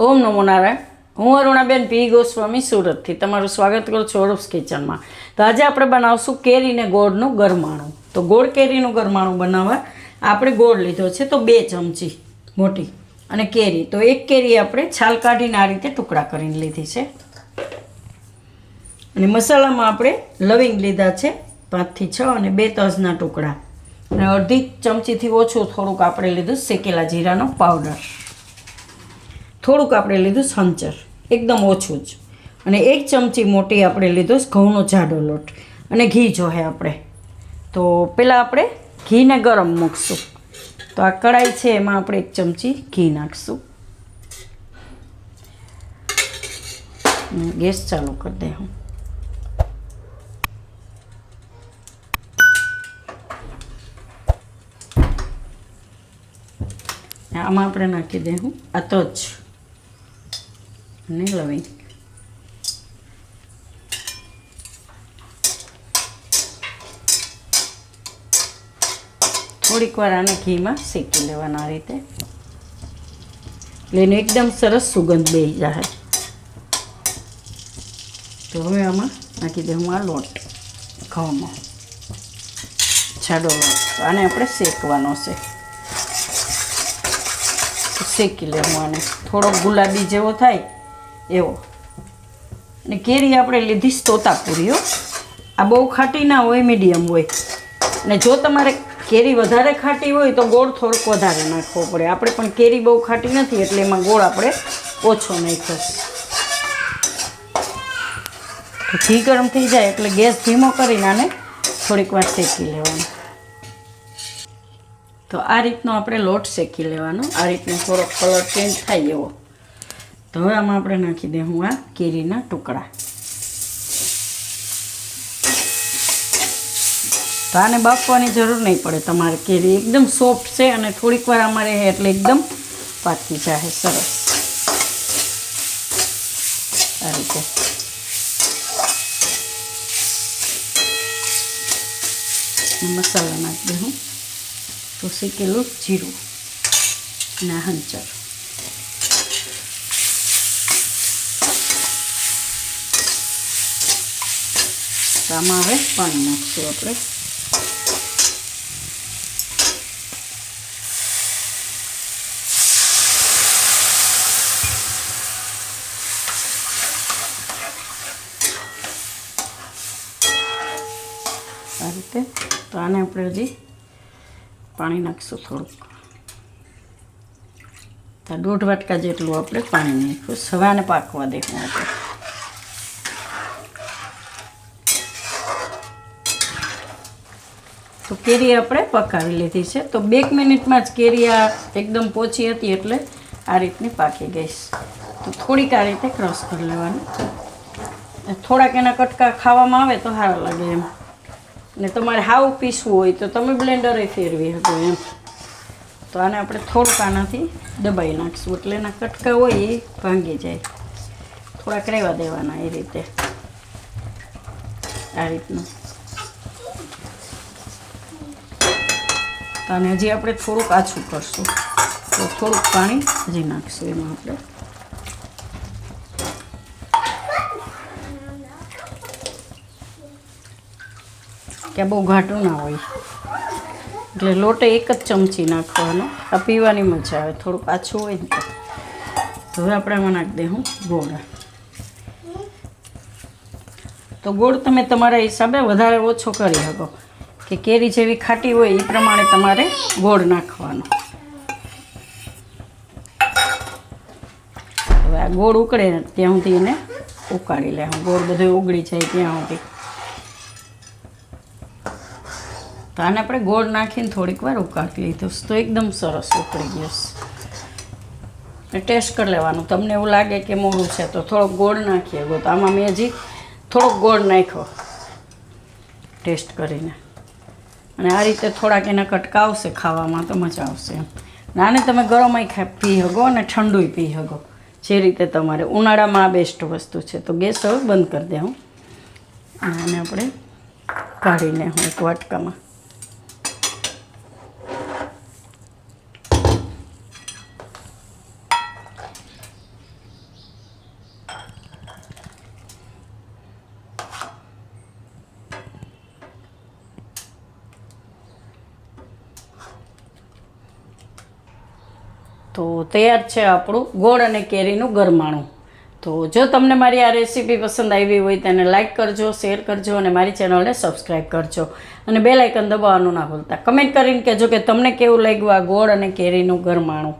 ઓમ નમો નારાયણ. હું અરુણાબેન પી. ગોસ્વામી સુરતથી તમારું સ્વાગત કરું છું અરૂપ્સ કિચનમાં. તો આજે આપણે બનાવશું કેરીને ગોળનું ગરમાણું. તો ગોળ કેરીનું ગરમાણું બનાવવા આપણે ગોળ લીધો છે તો બે ચમચી મોટી અને કેરી. તો એક કેરી આપણે છાલ કાઢીને આ રીતે ટુકડા કરીને લીધી છે. અને મસાલામાં આપણે લવિંગ લીધા છે પાંચથી છ અને બે તજના ટુકડા. અને અડધી ચમચીથી ઓછું થોડુંક આપણે લીધું શેકેલા જીરાનો પાવડર. થોડુંક આપણે લીધું સંચર, એકદમ ઓછું જ. અને એક ચમચી મોટી આપણે લીધો ઘઉંનો જાડો લોટ. અને ઘી જોહે આપણે. તો પહેલાં આપણે ઘીને ગરમ મૂકશું. તો આ કઢાઈ છે, એમાં આપણે એક ચમચી ઘી નાખશું. ગેસ ચાલુ કરી દે હું. આમાં આપણે નાખી દઈશું આ તો અને લવિંગ થોડીક વાર આને ઘીમાં શેકી લેવાના રીતે. એનો એકદમ સરસ સુગંધ બે જાય તો હવે આમાં નાખી દેવું આ લોટ ઘઉંનો જાડો લોટ આને આપણે શેકવાનો છે. શેકી લેવું આને. થોડો ગુલાબી જેવો થાય એવો. અને કેરી આપણે લીધી તોતાપુરીઓ આ બહુ ખાટી ના હોય, મીડિયમ હોય. અને જો તમારે કેરી વધારે ખાટી હોય તો ગોળ થોડોક વધારે નાખવો પડે. આપણે પણ કેરી બહુ ખાટી નથી, એટલે એમાં ગોળ આપણે ઓછો નાખ્યો ઘી ગરમ થઈ જાય, એટલે ગેસ ધીમો કરીને આને થોડીક વાર શેકી લેવાનું. તો આ રીતનો આપણે લોટ શેકી લેવાનો. આ રીતનો થોડોક કલર ચેન્જ થાય એવો. તો હવે આમાં આપણે નાખી દઉં આ કેરીના ટુકડા. તો આને બાફવાની જરૂર નહીં પડે. તમારે કેરી એકદમ સોફ્ટ છે અને થોડીક વાર અમારે એટલે એકદમ પાકી જાય સરસ. આ રીતે. મસાલા નાખી દઉં તો શેકેલું જીરું. અને હંચર. તો આમાં હવે પાણી નાખશું આપણે. આ રીતે તો આને આપણે હજી પાણી નાખીશું થોડુંક. તો દોઢ વાટકા જેટલું આપણે પાણી નાખ્યું. સવાને પાકવા દેવું આપણે. તો કેરી આપણે પકાવી લીધી છે. તો બે મિનિટમાં જ કેરી આ એકદમ પોચી હતી એટલે આ રીતની પાકી ગઈ તો થોડીક આ રીતે ક્રશ કરી લેવાની. થોડાક એના કટકા ખાવામાં આવે તો સારા લાગે એમ. ને તમારે હાવ પીસવું હોય તો તમે બ્લેન્ડરે ફેરવી શકો એમ. તો આને આપણે થોડુંક આનાથી દબાઈ નાખીશું એટલે એના કટકા હોય એ ભાંગી જાય. થોડાક રહેવા દેવાના એ રીતે. આ રીતનું. આને હજી આપણે થોડુંક આછું કરશું. તો થોડુંક પાણી હજી નાખીશું એમાં આપણે. કે બહુ ઘાટું ના હોય. એટલે લોટે એક જ ચમચી નાખવાનો. આ પીવાની મજા આવે, થોડુંક આછું હોય ને તો. હવે આપણે એમાં નાખી દઉં ગોળ. તો ગોળ તમે તમારા હિસાબે વધારે ઓછો કરી શકો. કે કેરી જેવી ખાટી હોય એ પ્રમાણે તમારે ગોળ નાખવાનો. હવે આ ગોળ ઉકળે ત્યાં સુધી એને ઉકાળી લે. ગોળ બધું ઉગળી જાય ત્યાં સુધી. તો આને આપણે ગોળ નાખીને થોડીક વાર ઉકાળી લીધું. તો એકદમ સરસ ઉકળી ગયો ટેસ્ટ કરી લેવાનું. તમને એવું લાગે કે મોડું છે, તો થોડોક ગોળ નાખીએ તો આમાં મેં હજી થોડોક ગોળ નાખ્યો. ટેસ્ટ કરીને. અને આ રીતે થોડાક એના કટકા આવશે ખાવામાં તો મજા આવશે અને આને તમે ગરમય ખા, પી શકો અને ઠંડુય પી શકો જે રીતે તમારે. ઉનાળામાં આ બેસ્ટ વસ્તુ છે. તો ગેસ હવે બંધ કરી દે હું. અને આપણે કાઢીને હું એક વાટકામાં. તો તૈયાર છે આપણું ગોળ અને કેરીનું ગરમાણું. તો જો તમને મારી આ રેસીપી પસંદ આવી હોય તેને લાઇક કરજો, શેર કરજો અને મારી ચેનલને સબસ્ક્રાઈબ કરજો. અને બે લાઇકન દબાવવાનું ના ભૂલતા. કમેન્ટ કરીને કહેજો કે તમને કેવું લાગ્યું આ ગોળ અને કેરીનું ગરમાણું.